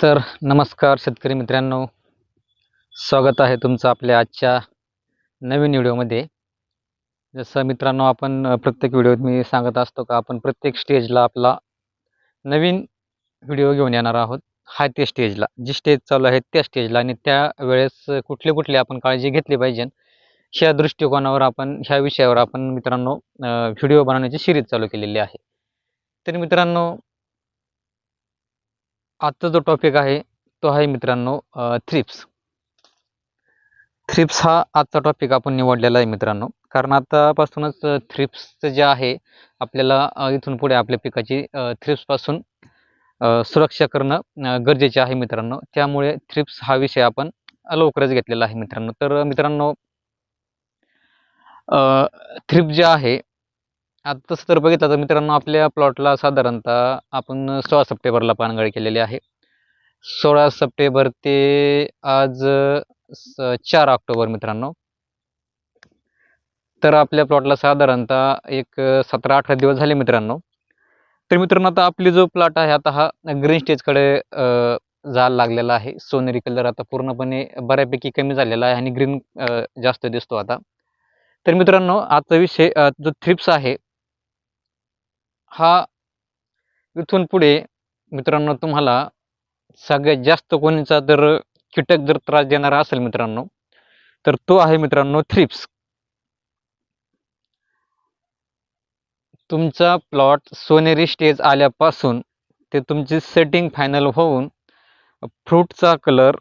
तर नमस्कार शेतकरी मित्रांनो. स्वागत आहे तुमचं आपल्या आजच्या नवीन व्हिडिओमध्ये. जसं मित्रांनो आपण प्रत्येक व्हिडिओत मी सांगत असतो का आपण प्रत्येक स्टेजला आपला नवीन व्हिडिओ घेऊन येणार आहोत. हा त्या स्टेजला जी स्टेज चालू आहे त्या स्टेजला आणि त्यावेळेस कुठले कुठले आपण काळजी घेतली पाहिजे. ह्या दृष्टिकोनावर आपण ह्या विषयावर आपण मित्रांनो व्हिडिओ बनवण्याची सिरीज चालू केलेली आहे. तर मित्रांनो आजचा जो टॉपिक आहे तो आहे मित्रांनो थ्रिप्स थ्रिप्स हा आजचा टॉपिक आपण निवडलेला आहे मित्रांनो. कारण आतापासूनच थ्रिप्सचं जे आहे आपल्याला इथून पुढे आपल्या पिकाची थ्रिप्सपासून सुरक्षा करणं गरजेचे आहे मित्रांनो. त्यामुळे थ्रिप्स हा विषय आपण लवकरच घेतलेला आहे मित्रांनो. तर मित्रांनो थ्रिप जे आहे आता तसं तर बघितलं तर मित्रांनो आपल्या प्लॉटला साधारणतः आपण सोळा सप्टेंबरला पानगळ केलेली आहे. सोळा सप्टेंबर ते आज स- चार ऑक्टोबर मित्रांनो. तर आपल्या प्लॉटला साधारणतः एक सतरा अठरा दिवस झाले मित्रांनो. तर मित्रांनो आता आपली जो प्लॉट आहे आता हा ग्रीन स्टेजकडे जायला लागलेला आहे. सोनेरी कलर आता पूर्णपणे बऱ्यापैकी कमी झालेला आहे आणि ग्रीन जास्त दिसतो आता. तर मित्रांनो आजचा विषय जो थ्रिप्स आहे हा इथून पुढे मित्रांनो तुम्हाला सगळ्यात जास्त कोणीचा जर कीटक जर त्रास देणारा असेल मित्रांनो तर तो आहे मित्रांनो थ्रिप्स. तुमचा प्लॉट सोनेरी स्टेज आल्यापासून ते तुमची सेटिंग फायनल होऊन फ्रूटचा कलर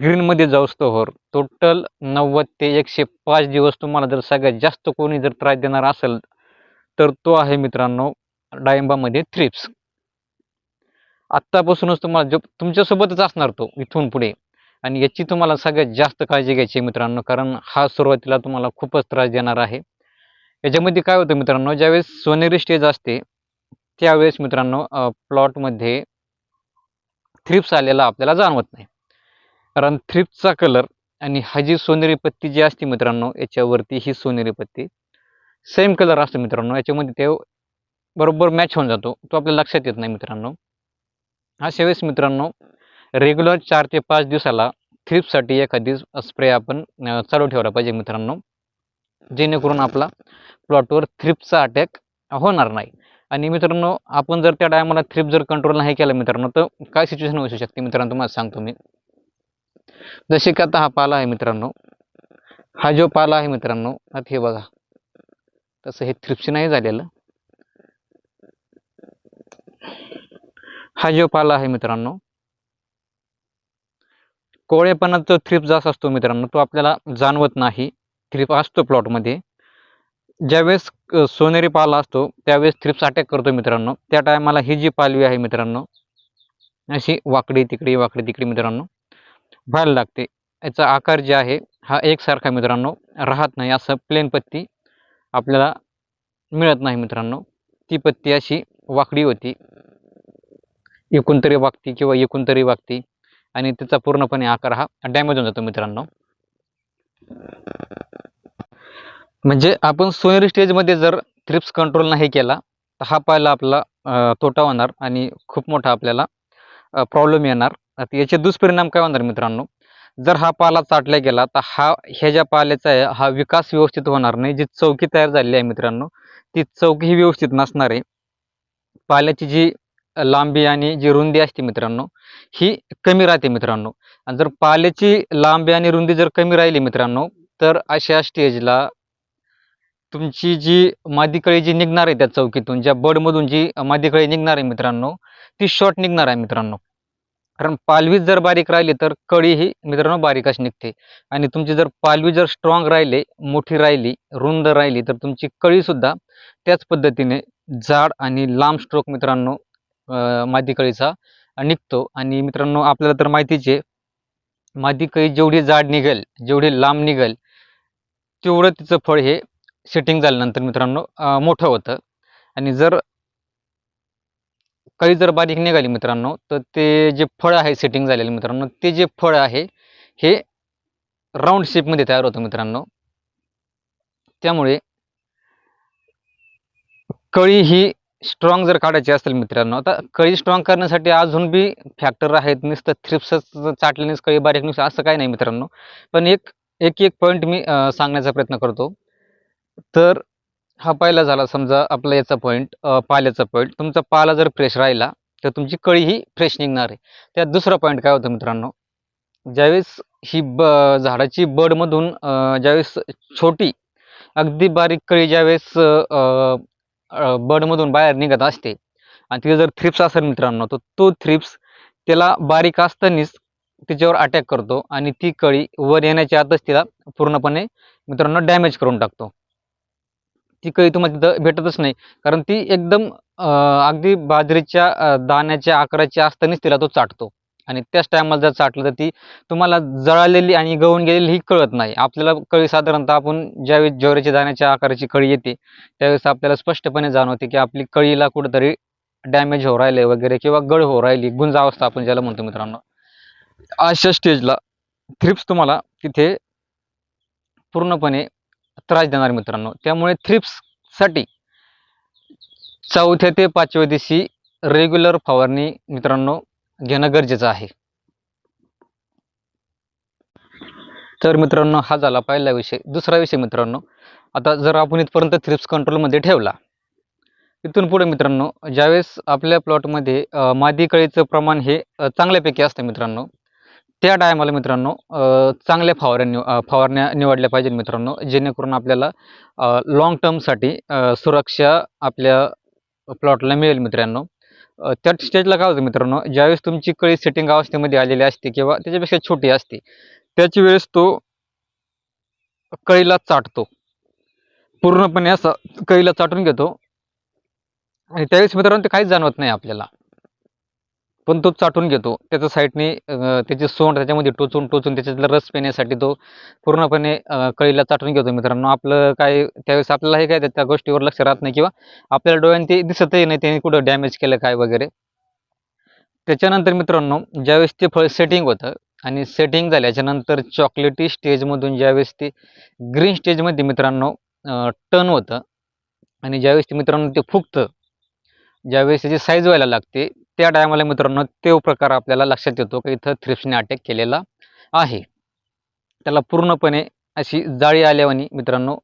ग्रीनमध्ये जाऊस्तोवर टोटल नव्वद ते एकशे पाच दिवस तुम्हाला जर सगळ्यात जास्त कोणी जर त्रास देणार असेल तर तो आहे मित्रांनो डाळिंबामध्ये थ्रिप्स आत्तापासूनच तुम्हाला जो तुमच्यासोबतच असणार तो इथून पुढे. आणि याची तुम्हाला सगळ्यात जास्त काळजी घ्यायची आहे मित्रांनो कारण हा सुरुवातीला तुम्हाला खूपच त्रास देणार आहे. याच्यामध्ये काय होतं मित्रांनो ज्यावेळेस सोनेरी स्टेज असते त्यावेळेस मित्रांनो प्लॉटमध्ये थ्रिप्स आलेला आपल्याला जाणवत नाही. कारण थ्रिप्सचा कलर आणि हा जी सोनेरी पत्ती जी असते मित्रांनो याच्यावरती ही सोनेरी पत्ती सेम कलर असतो मित्रांनो. याच्यामध्ये ते बरोबर मॅच होऊन जातो. तो आपल्या लक्षात येत नाही मित्रांनो. अशा वेळेस मित्रांनो रेग्युलर चार ते पाच दिवसाला थ्रिप्ससाठी एखादी स्प्रे आपण चालू ठेवला पाहिजे मित्रांनो. जेणेकरून आपला प्लॉटवर थ्रिप्सचा अटॅक होणार नाही. आणि मित्रांनो आपण जर त्या टायमाला थ्रिप जर कंट्रोल नाही केला मित्रांनो तर काय सिच्युएशन असू शकते मित्रांनो? तुम्हाला सांगतो मी. जसे की आता हा पाला आहे मित्रांनो. हा जो पाला आहे मित्रांनो आता हे बघा. तसं हे थ्रिप्स नाही झालेलं. हा जो पाला आहे मित्रांनो कोवळेपणाचा थ्रिप जास्त असतो मित्रांनो तो आपल्याला जाणवत नाही. थ्रिप असतो प्लॉटमध्ये ज्यावेळेस सोनेरी पाला असतो त्यावेळेस थ्रिप्स अटॅक करतो मित्रांनो. त्या टायमाला ही जी पालवी आहे मित्रांनो अशी वाकडी तिकडी वाकडी तिकडी मित्रांनो व्हायला लागते. याचा आकार जे आहे हा एकसारखा मित्रांनो राहत नाही. असं प्लेन पत्ती आपल्याला मिळत नाही मित्रांनो. ती पत्ती अशी वाकडी होती. एकूण तरी वागती किंवा एकूण तरी वागती. आणि त्याचा पूर्णपणे आकार हा डॅमेज होऊन जातो मित्रांनो. म्हणजे आपण सोनेरी स्टेजमध्ये जर थ्रिप्स कंट्रोल नाही केला तर हा पाहिला आपला तोटा होणार आणि खूप मोठा आपल्याला प्रॉब्लेम येणार. याचे दुष्परिणाम काय होणार मित्रांनो? जर हा पाला चाटला गेला तर हा ह्या ज्या पाल्याचा आहे हा विकास व्यवस्थित होणार नाही. जी चौकी तयार झालेली आहे मित्रांनो ती चौकी ही व्यवस्थित नसणार आहे. पाल्याची जी लांबी आणि जी रुंदी असते मित्रांनो ही कमी राहते मित्रांनो. आणि जर पाल्याची लांबी आणि रुंदी जर कमी राहिली मित्रांनो तर अशा स्टेजला तुमची जी मादीकळी जी निघणार आहे त्या चौकीतून ज्या बडमधून जी मादीकळी निघणार आहे मित्रांनो ती शॉर्ट निघणार आहे मित्रांनो. कारण पालवी जर बारीक राहिली तर कळी ही मित्रांनो बारीकच निघते. आणि तुमची जर पालवी जर स्ट्रॉंग राहिली मोठी राहिली रुंद राहिली तर तुमची कळी सुद्धा त्याच पद्धतीने जाड आणि लांब स्ट्रोक मित्रांनो अं, मादी कळीचा निघतो. आणि मित्रांनो आपल्याला तर माहितीच आहे मादी कळी जेवढी जाड निघेल जेवढी लांब निघेल तेवढं तिचं फळ हे सेटिंग झाल्यानंतर मित्रांनो मोठं होतं. आणि जर कळी जर बारीक निघाली मित्रांनो तर ते जे फळ आहे सेटिंग झालेलं मित्रांनो ते जे फळ आहे हे राऊंड शेपमध्ये तयार होतं मित्रांनो. त्यामुळे कळी ही स्ट्रॉंग जर काढायची असेल मित्रांनो आता कळी स्ट्रॉंग करण्यासाठी अजून बी फॅक्टर आहेत. नुसतं थ्रिप्सच चाटल्यानेच कळी बारीक नुसतं असं काही नाही मित्रांनो. पण एक एक एक पॉईंट मी सांगण्याचा प्रयत्न करतो. तर हा पहिला झाला समजा आपला याचा पॉईंट पाल्याचा पॉईंट तुमचा पाला जर फ्रेश राहिला तर तुमची कळी ही फ्रेश निघणार आहे. त्यात दुसरा पॉईंट काय होतं मित्रांनो? ज्यावेळेस ही ब झाडाची बडमधून ज्यावेळेस छोटी अगदी बारीक कळी ज्यावेळेस बडमधून बाहेर निघत असते. आणि तिथे जर थ्रिप्स असेल मित्रांनो तर तो थ्रिप्स त्याला बारीक असतानाच तिच्यावर अटॅक करतो आणि ती कळी वर येण्याच्या आतच तिला पूर्णपणे मित्रांनो डॅमेज करून टाकतो. ती कळी तुम्हाला तिथं भेटतच नाही. कारण ती एकदम अं, अगदी बाजरीच्या दाण्याच्या आकाराची असतानाच तिला तो चाटतो. आणि त्याच टायमाला जर चाटलं तर ती तुम्हाला जळालेली आणि गळून गेलेली ही कळत नाही. आपल्याला कळी साधारणतः आपण ज्यावेळेस ज्वारीच्या दाण्याच्या आकाराची कळी येते त्यावेळेस आपल्याला स्पष्टपणे जाणवते की आपली कळीला कुठंतरी डॅमेज हो राहिले वगैरे किंवा गळ हो राहिली गुंजावस्था आपण ज्याला म्हणतो मित्रांनो. अशा स्टेजला थ्रिप्स तुम्हाला तिथे पूर्णपणे त्रास देणार मित्रांनो. त्यामुळे थ्रिप्ससाठी चौथ्या ते पाचव्या दिवशी रेग्युलर फवारणी मित्रांनो घेणं गरजेचं आहे. तर मित्रांनो हा झाला पहिला विषय. दुसरा विषय मित्रांनो आता जर आपण इथपर्यंत थ्रिप्स कंट्रोलमध्ये ठेवला इथून पुढे मित्रांनो ज्यावेळेस आपल्या प्लॉटमध्ये मादी कळीचं प्रमाण हे चांगल्यापैकी असतं मित्रांनो त्या टायमाला मित्रांनो चांगल्या फवारण्या निव- फवारण्या निवडल्या पाहिजेत मित्रांनो जेणेकरून आपल्याला लाँग टर्मसाठी सुरक्षा आपल्या प्लॉटला मिळेल मित्रांनो. त्या स्टेजला काय होतं मित्रांनो ज्यावेळेस तुमची कळी सेटिंग अवस्थेमध्ये आलेली असते किंवा त्याच्यापेक्षा छोटी असते त्याची वेळेस तो कळीला चाटतो. पूर्णपणे असं कळीला चाटून घेतो. आणि त्यावेळेस मित्रांनो ते काहीच जाणवत नाही आपल्याला. पण तो चाटून घेतो. त्याच्या साईडने त्याची सोंड त्याच्यामध्ये टोचून टोचून त्याच्यातला रस पिण्यासाठी तो पूर्णपणे कळीला चाटून घेतो मित्रांनो. आपलं काय त्यावेळेस आपल्यालाही काय त्या गोष्टीवर लक्ष राहत नाही किंवा आपल्याला डोळ्यांनी ते दिसतही नाही त्याने कुठं डॅमेज केलं काय वगैरे. त्याच्यानंतर मित्रांनो ज्यावेळेस ते फळ सेटिंग होतं आणि सेटिंग झाल्याच्यानंतर चॉकलेटी स्टेजमधून ज्यावेळेस ते ग्रीन स्टेजमध्ये मित्रांनो टर्न होतं आणि ज्यावेळेस ते मित्रांनो ते फुगतं ज्यावेळेस त्याची साईज व्हायला लागते त्या टायमाला मित्रांनो तो प्रकार आपल्याला लक्षात येतो की इथं थ्रिप्सने अटॅक केलेला आहे. त्याला पूर्णपणे अशी जाळी आल्यावानी मित्रांनो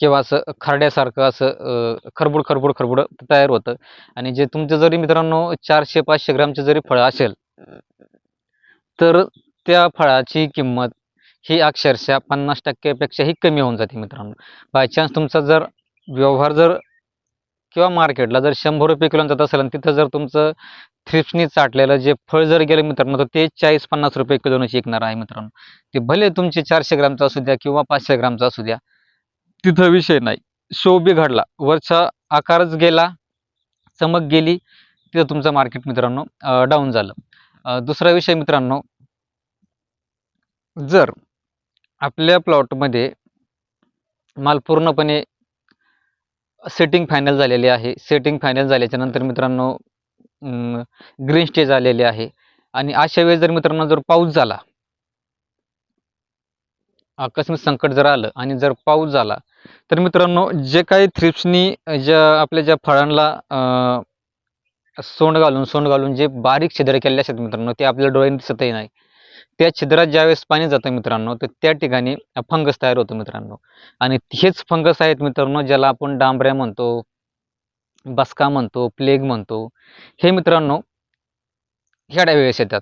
किंवा असं खरड्यासारखं असं खरबुड खरबुड खरबुड तयार होतं. आणि जे तुमचं जरी मित्रांनो चारशे पाचशे ग्रामचे जरी फळं असेल तर त्या फळाची किंमत ही अक्षरशः पन्नास टक्क्यापेक्षाही कमी होऊन जाते मित्रांनो. बाय चान्स तुमचा जर व्यवहार जर किंवा मार्केटला जर शंभर रुपये किलो जात असेल आणि तिथं जर तुमचं थ्रिप्सनी चाटलेलं जे फळ जर गेलं मित्रांनो तर ते चाळीस पन्नास रुपये किलोनं विकणार आहे मित्रांनो. ते भले तुमचे चारशे ग्रामचं असू द्या किंवा पाचशे ग्रामचा असू द्या तिथं विषय नाही. शो बिघडला. वरचा आकारच गेला चमक गेली तिथं तुमचं मार्केट मित्रांनो डाऊन झालं. दुसरा विषय मित्रांनो जर आपल्या प्लॉटमध्ये माल पूर्णपणे सेटिंग फायनल झालेली आहे. सेटिंग फायनल झाल्याच्यानंतर मित्रांनो ग्रीन स्टेज आलेली आहे. आणि अशा वेळेस जर मित्रांनो जर पाऊस झाला आकस्मिक संकट जर आलं आणि जर पाऊस झाला तर मित्रांनो जे काही थ्रिप्सनी ज्या आपल्या ज्या फळांना सोंड घालून सोंड घालून जे बारीक छिद्र केलेले असतात मित्रांनो ते आपल्या डोळ्यांनी दिसतही नाही. त्या छिद्रात ज्यावेळेस पाणी जातं मित्रांनो तर त्या ठिकाणी फंगस तयार होतो मित्रांनो. आणि हेच फंगस आहेत मित्रांनो ज्याला आपण डांबऱ्या म्हणतो बसका म्हणतो प्लेग म्हणतो. हे मित्रांनो ह्या वेळेस येतात.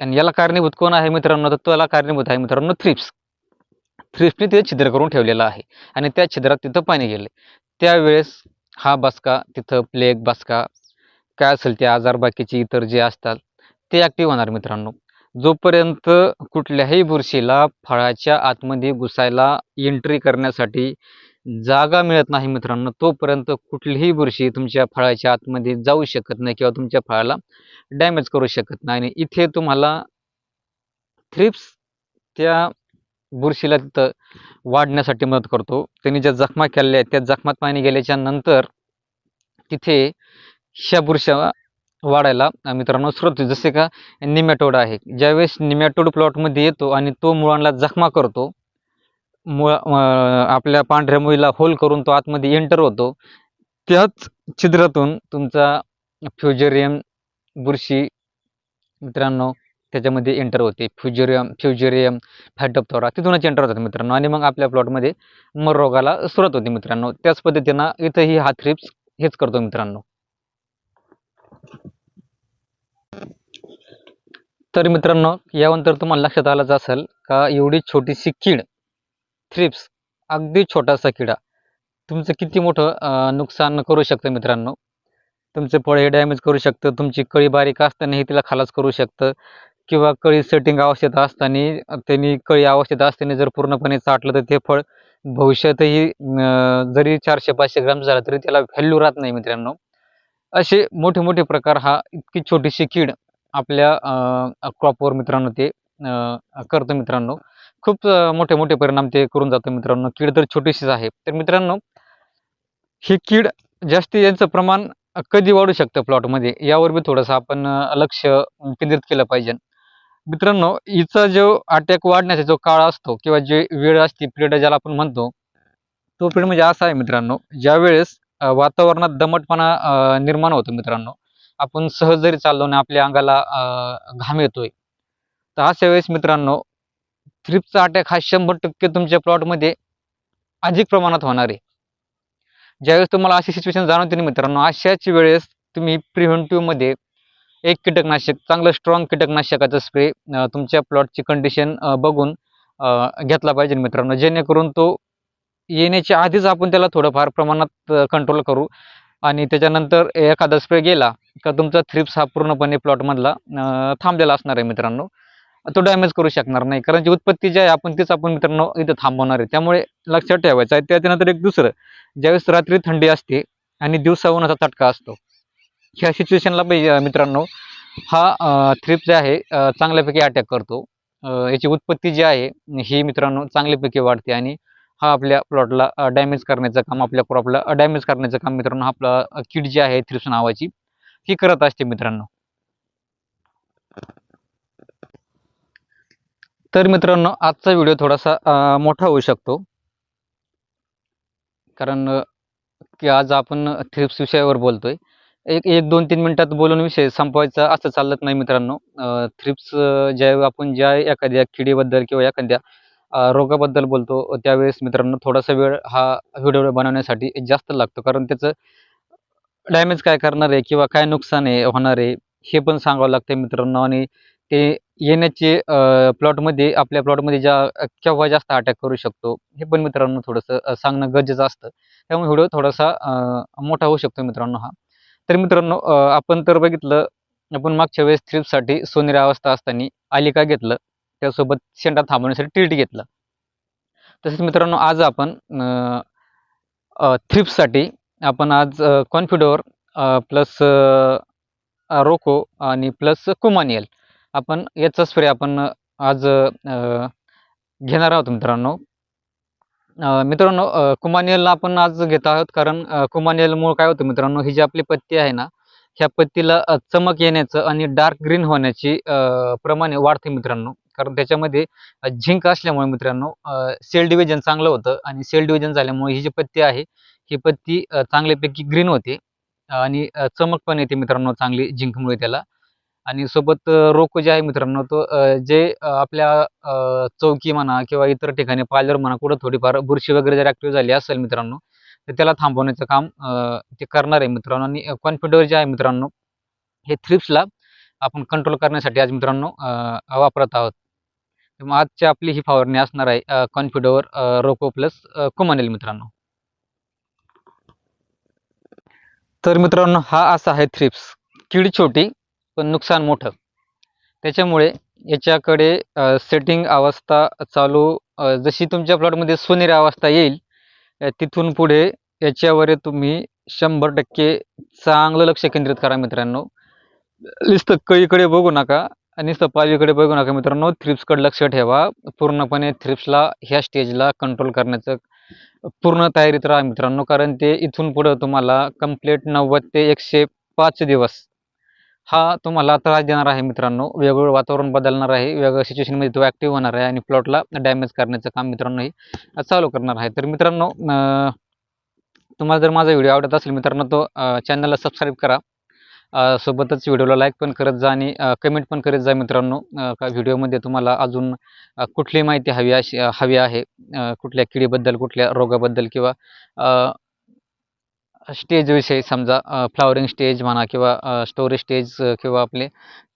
आणि याला कारणीभूत कोण आहे मित्रांनो? तर त्याला कारणीभूत आहे मित्रांनो थ्रिप्स. थ्रिप्सने तिथे छिद्र करून ठेवलेलं आहे. आणि त्या छिद्रात तिथं पाणी गेले त्यावेळेस हा बसका तिथं प्लेग बसका काय असेल ते आजार बाकीचे इतर जे असतात ते ॲक्टिव्ह होणार मित्रांनो. जोपर्यंत कुठल्याही बुरशीला फळाच्या आतमध्ये घुसायला एंट्री करण्यासाठी जागा मिळत नाही मित्रांनो तोपर्यंत कुठलीही बुरशी तुमच्या फळाच्या आतमध्ये जाऊ शकत नाही किंवा तुमच्या फळाला डॅमेज करू शकत नाही. आणि इथे तुम्हाला थ्रिप्स त्या बुरशीला तिथं वाढण्यासाठी मदत करतो. त्यांनी ज्या जखमा केलेल्या आहेत त्या जखमात पाणी गेल्याच्यानंतर तिथे ह्या बुरशा वाढायला मित्रांनो स्रोत जसे का निमॅटोड आहे. ज्यावेळेस निमॅटोड प्लॉटमध्ये येतो आणि तो मुळांना जखमा करतो मुळा आपल्या पांढऱ्या मुळीला होल करून तो आतमध्ये एंटर होतो त्याच छिद्रातून तुमचा फ्युजेरियम बुरशी मित्रांनो त्याच्यामध्ये एंटर होते. फ्युजेरियम फ्युजेरियम फॅटोप्थोरा तिथूनच एंटर होतात मित्रांनो. आणि मग आपल्या प्लॉटमध्ये मर रोगाला सुरुवात होते मित्रांनो. त्याच पद्धतीनं इथंही हा थ्रिप्स हेच करतो मित्रांनो. तर मित्रांनो यानंतर तुम्हाला लक्षात आलंच असेल का एवढी छोटीशी कीड थ्रिप्स अगदी छोटासा किडा तुमचं किती मोठं नुकसान करू शकतं मित्रांनो. तुमचे फळ हे डॅमेज करू शकतं तुमची कळी बारीक असतानाही तिला खालाच करू शकतं किंवा कळी सेटिंग अवस्थेत असताना त्यांनी कळी अवस्थेत असताना जर पूर्णपणे चाटलं तर ते फळ भविष्यातही जरी चारशे पाचशे ग्राम झाला तरी त्याला व्हॅल्यू राहत नाही मित्रांनो. असे मोठे मोठे प्रकार हा इतकी छोटीशी कीड आपल्या क्रॉपवर मित्रांनो ते करतं मित्रांनो. खूप मोठे मोठे परिणाम ते करून जातं मित्रांनो. कीड तर छोटीशीच आहे. तर मित्रांनो ही कीड जास्ती यांचं प्रमाण कधी वाढू शकतं प्लॉटमध्ये यावर बी थोडंसं आपण लक्ष केंद्रित केलं पाहिजे. मित्रांनो हिचा जो अटॅक वाढण्याचा जो काळ असतो किंवा जे वेळ असते पिरियड ज्याला आपण म्हणतो तो पिरियड म्हणजे असा आहे मित्रांनो. ज्या वेळेस वातावरणात दमटपणा निर्माण होतो मित्रांनो. आपण सहज जरी चाललो आणि आपल्या अंगाला घाम येतोय तर अशा वेळेस मित्रांनो थ्रिपचा अटॅक हा शंभर टक्के तुमच्या प्लॉटमध्ये अधिक प्रमाणात होणार आहे. ज्यावेळेस तुम्हाला अशी सिच्युएशन जाणवते ना मित्रांनो अशाच वेळेस तुम्ही प्रिव्हेंटिव्हमध्ये एक कीटकनाशक चांगलं स्ट्रॉंग कीटकनाशकाचा स्प्रे तुमच्या प्लॉटची कंडिशन बघून घेतला पाहिजे मित्रांनो. जेणेकरून तो येण्याच्या आधीच आपण त्याला थोडंफार प्रमाणात कंट्रोल करू. आणि त्याच्यानंतर एखादा स्प्रे गेला का तुमचा थ्रिप्स हा पूर्णपणे प्लॉटमधला थांबलेला असणार आहे मित्रांनो. तो डॅमेज करू शकणार नाही. कारण जी उत्पत्ती जी आहे आपण तीच आपण मित्रांनो इथं थांबवणार आहे. त्यामुळे लक्षात ठेवायचं आहे. त्याच्यानंतर एक दुसरं ज्यावेळेस रात्री थंडी असते आणि दिवसा उन्हाचा तटका असतो. ह्या सिच्युएशनला मित्रांनो हा थ्रिप जे आहे चांगल्यापैकी अटॅक करतो. याची उत्पत्ती जी आहे ही मित्रांनो चांगल्यापैकी वाढते आणि हा आपल्या प्लॉटला डॅमेज करण्याचं काम आपल्या क्रॉपला डॅमेज करण्याचं काम मित्रांनो आपलं आपला जी आहे थ्रिप्स नावाची ही करत असते मित्रांनो. तर मित्रांनो आजचा व्हिडिओ थोडासा मोठा होऊ शकतो. कारण की आज आपण थ्रिप्स विषयावर बोलतोय. एक एक दोन तीन मिनिटात बोलून विषय संपवायचा असं चालत नाही मित्रांनो. थ्रिप्स ज्या आपण ज्या एखाद्या किडीबद्दल किंवा एखाद्या रोगाबद्दल बोलतो त्यावेळेस मित्रांनो थोडासा वेळ हा व्हिडिओ बनवण्यासाठी जास्त लागतो. कारण त्याचं डॅमेज काय करणार आहे किंवा काय नुकसान आहे होणार आहे हे पण सांगावं लागतं मित्रांनो. आणि ते येण्याचे प्लॉटमध्ये आपल्या प्लॉटमध्ये ज्या केव्हा जास्त अटॅक करू शकतो हे पण मित्रांनो थोडंसं सांगणं गरजेचं असतं. त्यामुळे व्हिडिओ थोडासा मोठा होऊ शकतो मित्रांनो हा. तर मित्रांनो आपण तर बघितलं आपण मागच्या वेळेस थ्रिप्ससाठी सोनेरी अवस्था असताना आलिका घेतलं. त्यासोबत शेंडा थांबवण्यासाठी टिल्ट घेतलं. तसेच मित्रांनो आज आपण थ्रिप्ससाठी आपण आज कॉन्फिडोर प्लस रोको आणि प्लस कुमानियल आपण याचा स्प्रे आपण आज घेणार आहोत मित्रांनो. मित्रांनो कुमानियलला आपण आज घेत आहोत कारण कुमानियलमुळे काय होतं मित्रांनो ही जी आपली पत्ती आहे ना ह्या पत्तीला चमक येण्याचं आणि डार्क ग्रीन होण्याची प्रमाणे वाढते मित्रांनो. कारण त्याच्यामध्ये झिंक असल्यामुळे मित्रांनो सेल डिव्हिजन चांगलं होतं आणि सेल डिव्हिजन झाल्यामुळे ही जी पत्ती आहे ही पत्ती चांगल्यापैकी ग्रीन होते आणि चमक पण येते मित्रांनो चांगली झिंकमुळे त्याला. आणि सोबत रोक रोको जे आहे मित्रांनो तो जे आपल्या चौकी म्हणा किंवा इतर ठिकाणी पार्लर म्हणा कुठं थोडीफार बुरशी वगैरे जर ॲक्टिव्ह झाली असेल मित्रांनो तर त्याला थांबवण्याचं काम ते करणार आहे मित्रांनो. आणि कॉन्फिडर जे आहे मित्रांनो हे थ्रिप्सला आपण कंट्रोल करण्यासाठी आज मित्रांनो वापरत आहोत. मग आजची आपली ही फवारणी असणार आहे कॉन्फिडोवर रोको प्लस कुमानेल मित्रांनो. तर मित्रांनो हा असा आहे थ्रिप्स. कीड छोटी पण नुकसान मोठं. त्याच्यामुळे याच्याकडे सेटिंग अवस्था चालू जशी तुमच्या प्लॉटमध्ये सोनेरी अवस्था येईल तिथून पुढे याच्यावर तुम्ही शंभर टक्के चांगलं लक्ष केंद्रित करा मित्रांनो. लिस्त कळीकडे बघू नका. आणि सपाजीकडे बघू नका मित्रांनो थ्रिप्सकडे लक्ष ठेवा. पूर्णपणे थ्रिप्सला ह्या स्टेजला कंट्रोल करण्याचं पूर्ण तयारीत राहा मित्रांनो कारण ते इथून पुढं तुम्हाला कंप्लीट नव्वद ते एकशे पाच दिवस हा तुम्हाला त्रास देणार आहे मित्रांनो. वेगवेगळं वातावरण बदलणार आहे वेगवेगळ्या सिच्युएशनमध्ये तो ॲक्टिव्ह होणार आहे आणि प्लॉटला डॅमेज करण्याचं काम मित्रांनो हे चालू करणार आहे. तर मित्रांनो तुम्हाला जर माझा व्हिडिओ आवडत असेल मित्रांनो तो चॅनलला सबस्क्राईब करा. सोबतच व्हिडिओला लाईक पण करत जा आणि कमेंट पण करत जा मित्रांनो. का व्हिडिओमध्ये तुम्हाला अजून कुठली माहिती हवी अशी हवी आहे कुठल्या किडीबद्दल कुठल्या रोगाबद्दल किंवा स्टेजविषयी समजा फ्लावरिंग स्टेज म्हणा किंवा स्टोरेज स्टेज किंवा आपले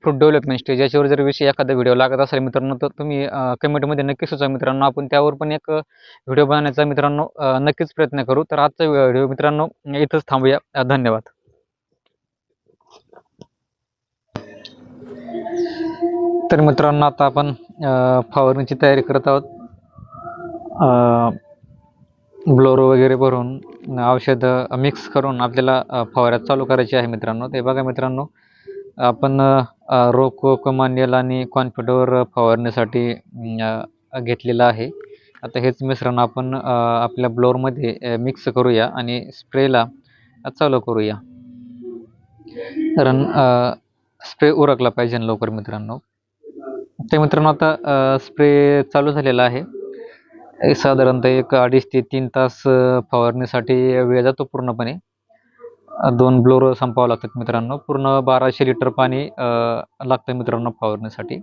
फ्रूट डेव्हलपमेंट स्टेज याच्यावर जर विषय एखादा व्हिडिओ लागत असेल मित्रांनो तर तुम्ही कमेंटमध्ये नक्की सुचा मित्रांनो. आपण त्यावर पण एक व्हिडिओ बनवण्याचा मित्रांनो नक्कीच प्रयत्न करू. तर आजचा व्हिडिओ मित्रांनो इथंच थांबूया. धन्यवाद. तर मित्रांनो आता आपण फवारणीची तयारी करत आहोत. ब्लोरो वगैरे भरून औषधं मिक्स करून आपल्याला फवाऱ्यात चालू करायची आहे मित्रांनो. ते बघा मित्रांनो आपण अ, रोको आणि कॉन्फिडोर फवारणीसाठी घेतलेलं आहे. आता हेच मिश्रण आपण आपल्या ब्लोअरमध्ये मिक्स करूया आणि स्प्रेला चालू करूया. कारण स्प्रे उरकला पाहिजे लवकर मित्रांनो. ते मित्रांनो आता स्प्रे चालू झालेला आहे. साधारणतः एक अडीच ते तीन तास फवारणीसाठी वेळ जातो पूर्णपणे. दोन ब्लोर संपावं लागतात मित्रांनो. पूर्ण बाराशे लिटर पाणी लागतं मित्रांनो फवारणीसाठी.